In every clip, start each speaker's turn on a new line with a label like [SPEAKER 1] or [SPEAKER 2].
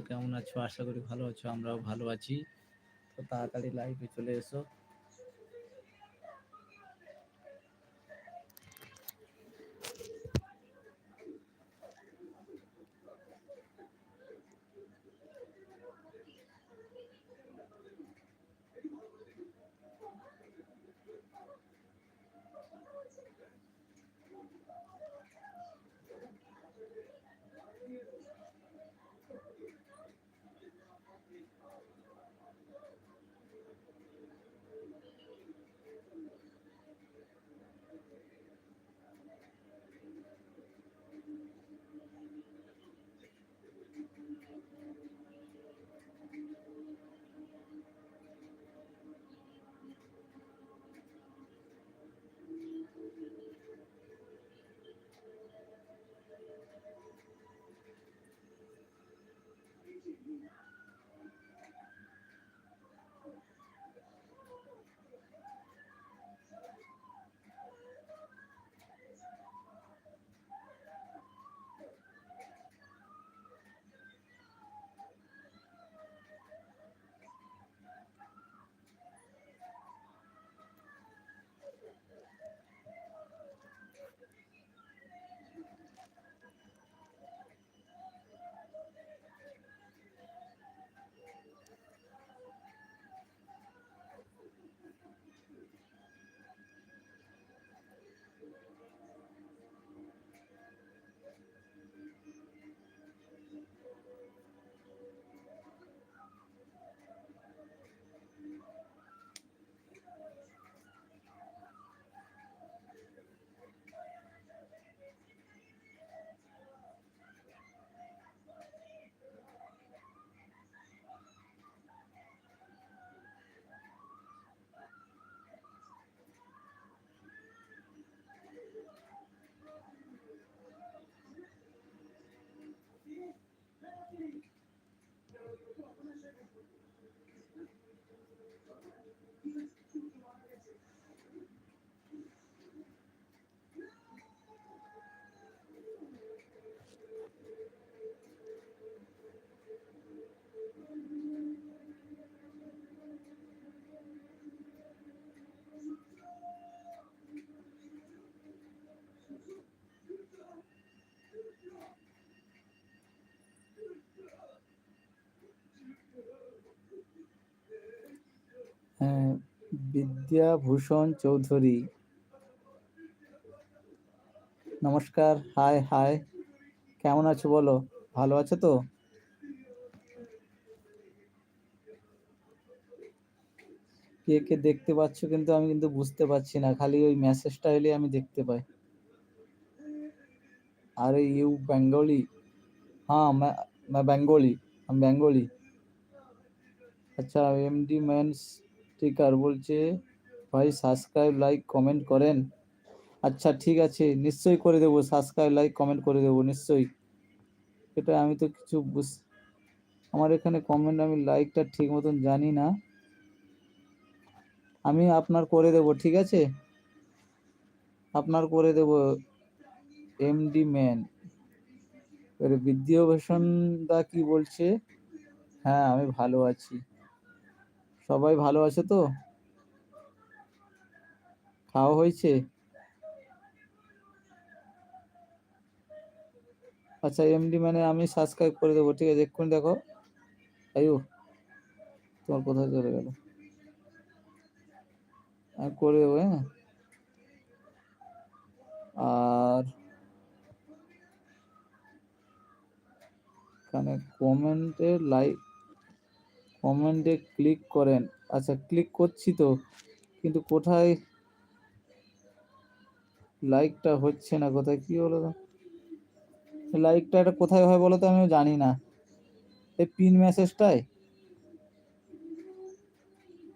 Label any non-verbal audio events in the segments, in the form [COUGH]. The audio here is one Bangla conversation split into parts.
[SPEAKER 1] কেমন আছো? আশা করি ভালো আছো আমরাও ভালো আছি। তো তাড়াতাড়ি লাইভে চলে এসো। বিদ্যাভূষণ চৌধুরী নমস্কার হাই হাই কেমন আছো বলো ভালো আছো তো কে কে দেখতে পাচ্ছ কিন্তু আমি কিন্তু বুঝতে পারছি না খালি ওই মেসেজটা এলে আমি দেখতে পাই अरे यू बंगाली हाँ मैं मैं बंगाली हम বেঙ্গলি আচ্ছা এমডি ম্যান স্টিকার বলছে? ভাই সাবস্ক্রাইব লাইক কমেন্ট করেন। আচ্ছা ঠিক আছে, নিশ্চয়ই করে দেবো। সাবস্ক্রাইব লাইক কমেন্ট করে দেবো, নিশ্চয়ই। এটা আমি তো কিছু বুঝ, আমার এখানে কমেন্ট আমি লাইকটা ঠিক মতন জানি না। আমি আপনার করে দেব, ঠিক আছে? আপনার করে দেব এমডি ম্যান বিদ্যাভূষণ দা কি বলছে? হ্যাঁ আমি ভালো আছি। সবাই ভালো আছে তো? খাওয়া হয়েছে? আচ্ছা এমডি মানে আমি সাবস্ক্রাইব করে দেবো, ঠিক আছে? এক্ষুনি দেখো। আয়ু, তোমার কোথায় চলে গেল? আমি করে দেবো হ্যাঁ। আর এখানে কমেন্টে লাইক কমেন্টে ক্লিক করেন। আচ্ছা ক্লিক করছি তো, কিন্তু কোথায় লাইকটা হচ্ছে না, কোথায় কি হলো? লাইকটা এটা কোথায় হয় বলো তো, আমিও জানি না। এই পিন মেসেজটাই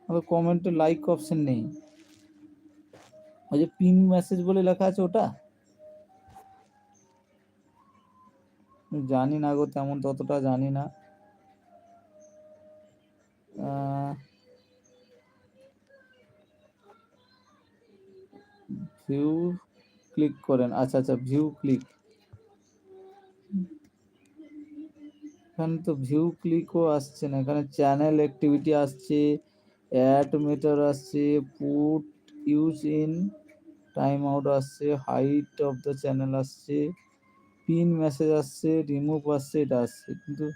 [SPEAKER 1] আমার কমেন্টে লাইক অপশন নেই। ওই যে পিন মেসেজ বলে লেখা আছে ওটা? জানি না গো, তেমন ততটা জানি না। ভিউ ক্লিক করেন। আচ্ছা আচ্ছা ভিউ ক্লিক এখানে তো ভিউ ক্লিকও আসছে না। এখানে চ্যানেল অ্যাক্টিভিটি আসছে অ্যাড মেটার আসছে put use in time out আসছে হাইট অফ দ্য চ্যানেল আসছে পিন মেসেজ আসছে রিমুভ আসছে, এটা আসছে। কিন্তু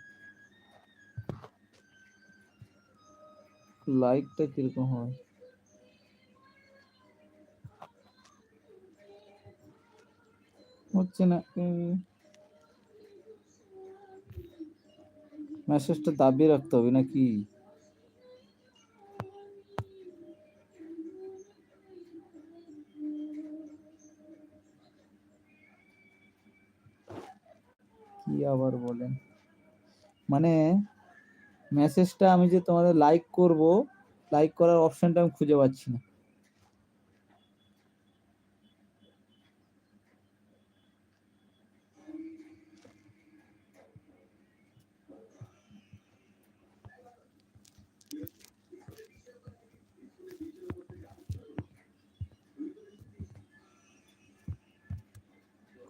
[SPEAKER 1] লাইকটা কীরকম হয়? হচ্ছে না মেসেজটা দাবিয়ে রাখতে হবে নাকি? কি আবার বলেন? মানে মেসেজটা আমি যে তোমাদের লাইক করব লাইক করার অপশনটা আমি খুঁজে পাচ্ছি না।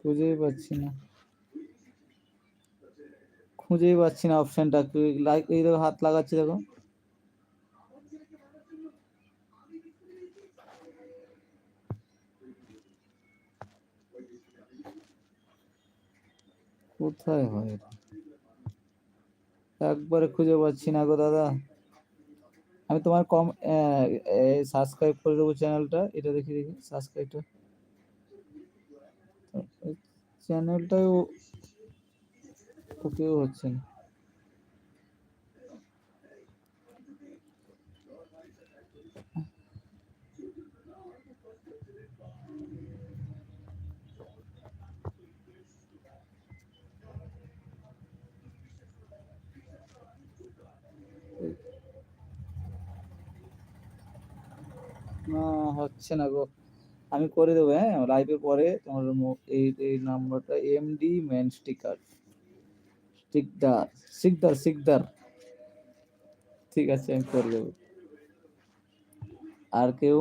[SPEAKER 1] খুঁজেই পাচ্ছি না। খুঁজেই পাচ্ছি না অপশনটা লাইক এই দেখো, হাত লাগাচ্ছি দেখো। কোথায় হয় এটা? একবারে খুঁজে পাচ্ছি না গো দাদা। আমি তোমার কম সাবস্ক্রাইব করে দেবো চ্যানেলটা এটা দেখি দেখি সাবস্ক্রাইবটা চ্যানেলটাও ওকেও হচ্ছে না। হচ্ছে না গো। আমি করে দেবো হ্যাঁ? লাইভের পরে তোমার এই এই নাম্বারটা এমডি ম্যান স্টিকার স্টিকদার সিকদার সিকদার ঠিক আছে, আমি করে দেবো। আর কেউ?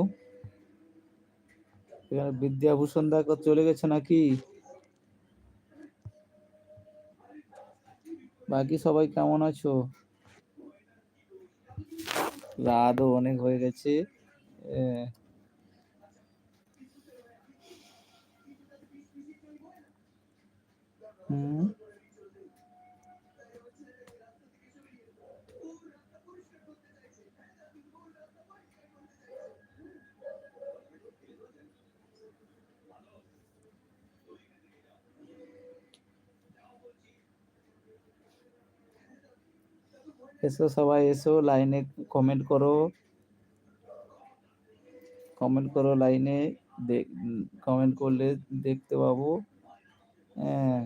[SPEAKER 1] এখানে বিদ্যাভূষণ দা চলে গেছে নাকি? বাকি সবাই কেমন আছো? রাতও অনেক হয়ে গেছে। এসো সবাই এসো লাইনে কমেন্ট করো। কমেন্ট করো লাইনে কমেন্ট করলে দেখতে পাবো। হ্যাঁ।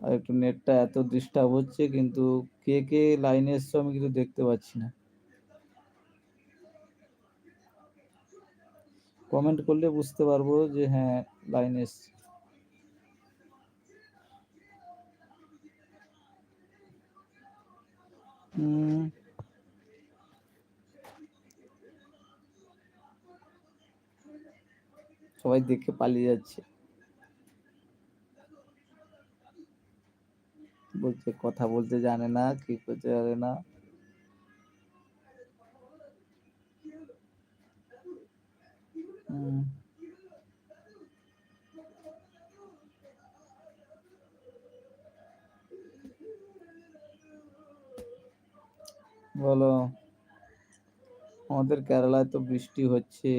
[SPEAKER 1] একটু নেটটা এত ডিস্টার্ব হচ্ছে কিন্তু কে কে লাইনে এসছো আমি কিন্তু দেখতে পাচ্ছি না। কমেন্ট করলে বুঝতে পারব যে হ্যাঁ লাইন এসছে। সবাই দেখে পালিয়ে যাচ্ছে। বলছে, কথা বলতে জানে না, কি করতে জানে না। বলো, আমাদের কেরালায় তো বৃষ্টি হচ্ছে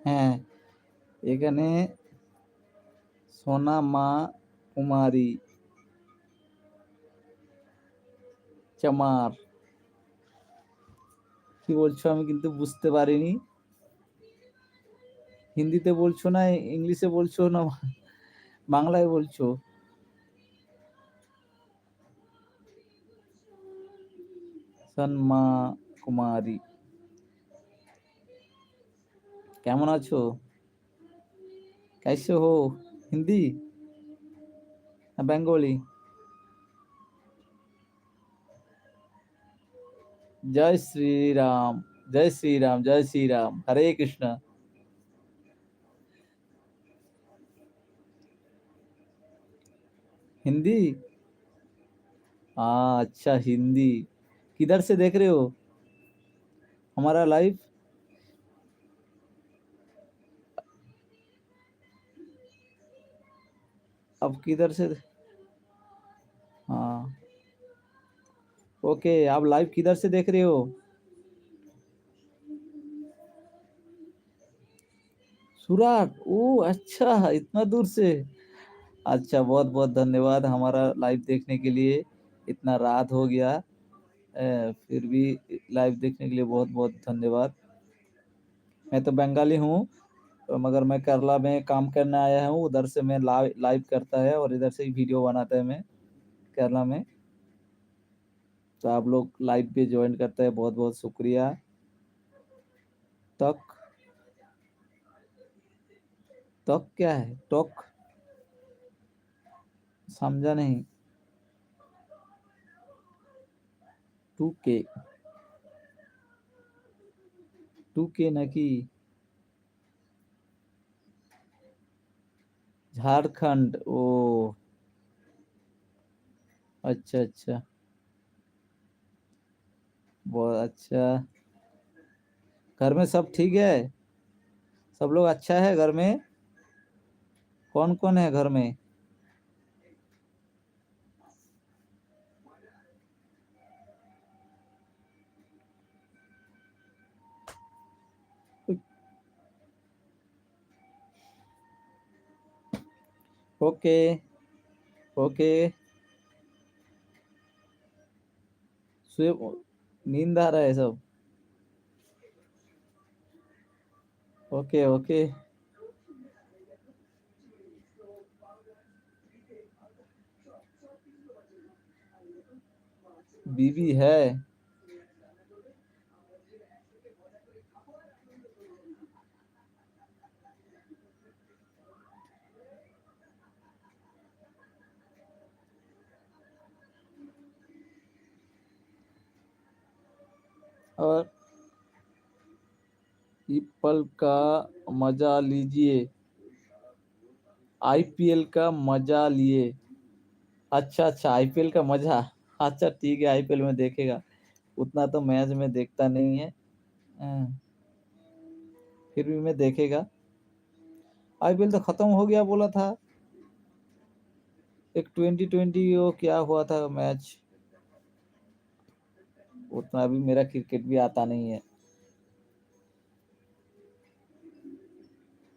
[SPEAKER 1] হ্যাঁ এখানে সোনা মা কুমারী, চামার। কি বলছো আমি কিন্তু বুঝতে পারিনি। হিন্দিতে বলছো না, ইংলিশে বলছো না, বাংলায় বলছো? সন্মা কুমারী। কেমন আছো? कैसे हो, हिंदी? बंगाली। जय श्री राम जय श्री राम जय श्री राम हरे कृष्ण। हिंदी? हाँ अच्छा हिंदी। किधर से देख रहे हो? हमारा लाइव अब किधर से? हाँ। ओके, आप लाइव किधर से देख रहे हो? सूरत ओ अच्छा इतना दूर से। अच्छा बहुत बहुत धन्यवाद हमारा लाइव देखने के लिए। इतना रात हो गया। फिर भी लाइव देखने के लिए बहुत बहुत धन्यवाद। मैं तो बंगाली हूँ। मगर मैं केरला में काम करने आया हूँ, उधर से मैं लाइव लाइव करता है और इधर से ही वीडियो बनाता है मैं, केरला में। तो आप लोग लाइव पे ज्वाइन करते हैं बहुत बहुत शुक्रिया। तक तक क्या है? टॉक समझा नहीं। टू के। टू के নাকি झारखंड, ओ। अच्छा अच्छा। बहुत अच्छा। घर में सब ठीक है? सब लोग अच्छा है घर में? कौन कौन है घर में? Okay okay. नींद आ रहा है सब। Okay okay. बीबी है। और पल का मज़ा लीजिए। आईपीएल का मज़ा लिए। अच्छा अच्छा आईपीएल का मज़ा। अच्छा ठीक है, आईपीएल में देखेगा। उतना तो मैच में देखता नहीं है। हाँ। फिर भी मैं देखेगा। आईपीएल तो खत्म हो गया बोला था। एक ट्वेंटी ट्वेंटी वो क्या हुआ था मैच? उतना अभी मेरा क्रिकेट भी आता नहीं है।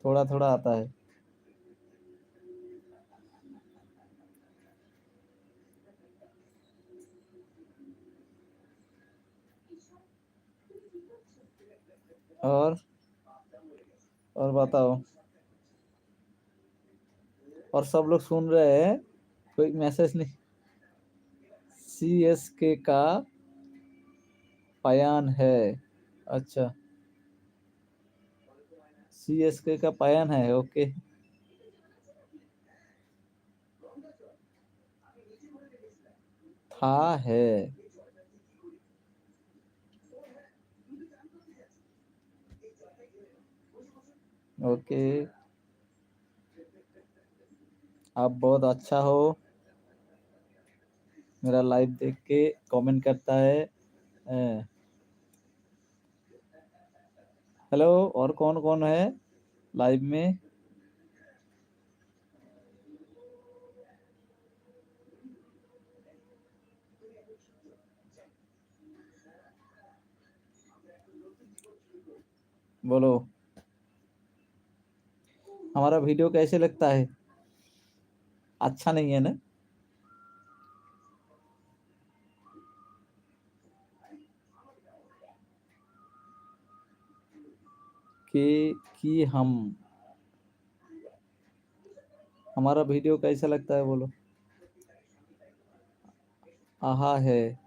[SPEAKER 1] थोड़ा थोड़ा आता है। और और बताओ। और सब लोग सुन रहे हैं, कोई मैसेज नहीं। सी एस के का पयान है। अच्छा। सी एस के का पयान है, ओके। था है। ओके। आप बहुत अच्छा हो। मेरा लाइव देख के कमेंट करता है। हेलो और कौन कौन है लाइव में? बोलो। हमारा वीडियो कैसे लगता है? अच्छा नहीं है ना? कि कि हम। हमारा वीडियो कैसा लगता है बोलो। आहा है।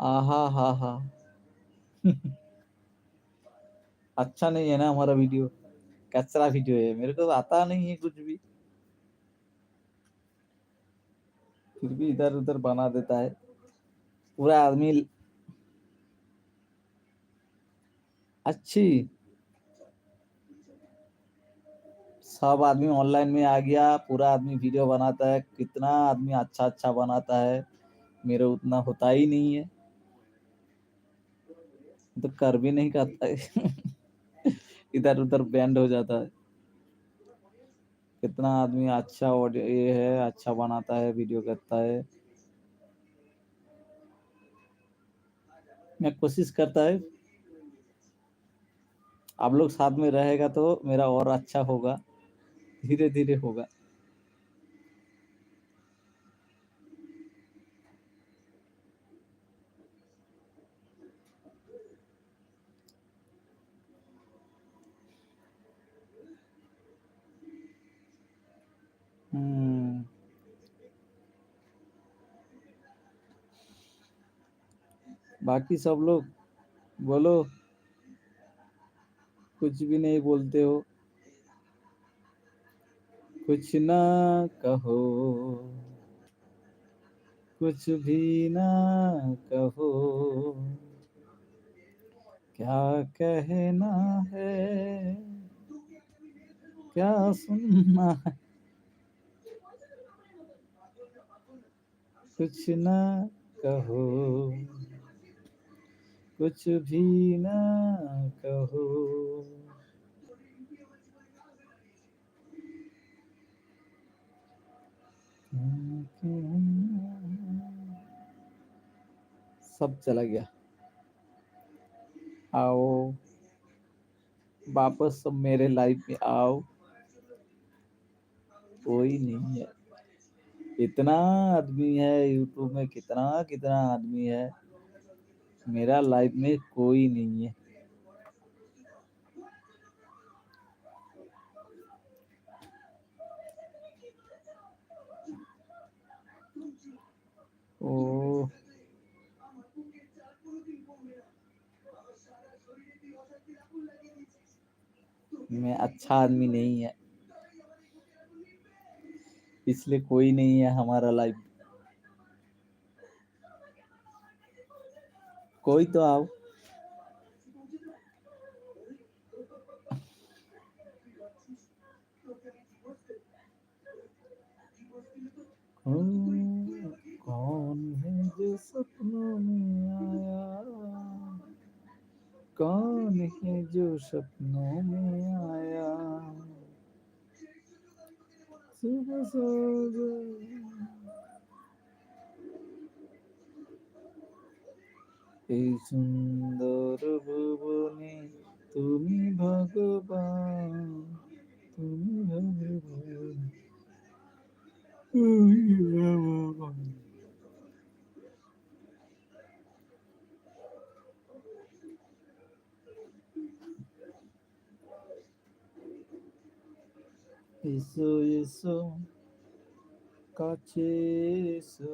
[SPEAKER 1] आहा, हा हा। [LAUGHS] अच्छा नहीं है ना हमारा वीडियो। कचरा वीडियो है। मेरे को आता नहीं है कुछ भी। फिर भी इधर उधर बना देता है। पूरा आदमी अच्छी। सब आदमी ऑनलाइन में आ गया, पूरा आदमी वीडियो बनाता है, कितना आदमी अच्छा अच्छा बनाता है, मेरे उतना होता ही नहीं है। तो कर भी नहीं करता है। इधर उधर बैंड हो जाता है। कितना आदमी अच्छा ऑडियो ये है अच्छा बनाता है वीडियो करता है। मैं कोशिश करता है आप लोग साथ में रहेगा तो मेरा और अच्छा होगा। धीरे धीरे होगा। हम्म। बाकी सब लोग बोलो। कुछ भी नहीं बोलते हो। कुछ ना कहो। कुछ भी ना कहो। क्या कहना है? क्या सुनना है? कुछ ना कहो। कुछ भी ना कहो। सब चला गया। आओ, वापस सब मेरे लाइफ में आओ। कोई नहीं है। इतना आदमी है यूट्यूब में कितना कितना आदमी है। मेरा लाइफ में कोई नहीं है। ओ। मैं अच्छा आदमी नहीं है। इसलिए कोई नहीं है हमारा लाइफ कोई तो आओ कौन कौन है जो सपनों में आया कौन है जो सपनों में आया सुबह सुबह এই সুন্দর ভুবনে তুমি ভগবান তুমি ভগবান তুমি ভগবান এসো এসো কাছে এসো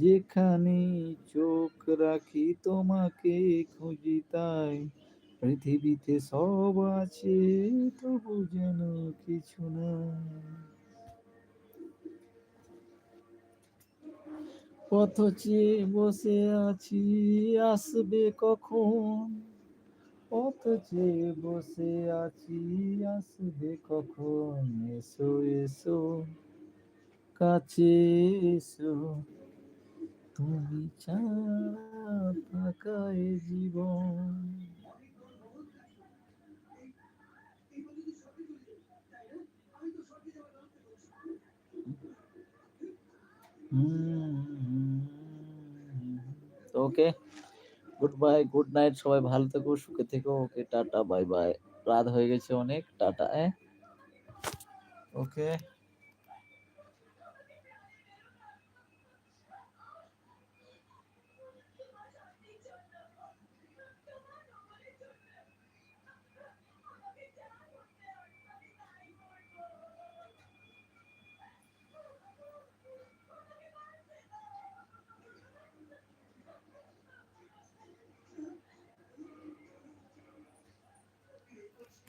[SPEAKER 1] যেখানে চোখ রাখি তোমাকে খুঁজি তাই। পৃথিবীতে সব আছে, তবু যেন কিছু না পথ চেয়ে বসে আছি, আসবে কখন? পথ চেয়ে বসে আছি, আসবে কখন? এসো এসো, কাছে এসো। তুমি জীবন। Okay good bye good night, সবাই ভালো থেকো, সুখে থেকো, ওকে, টাটা, বাই বাই। রাত হয়ে গেছে অনেক, টাটা হ্যাঁ ওকে।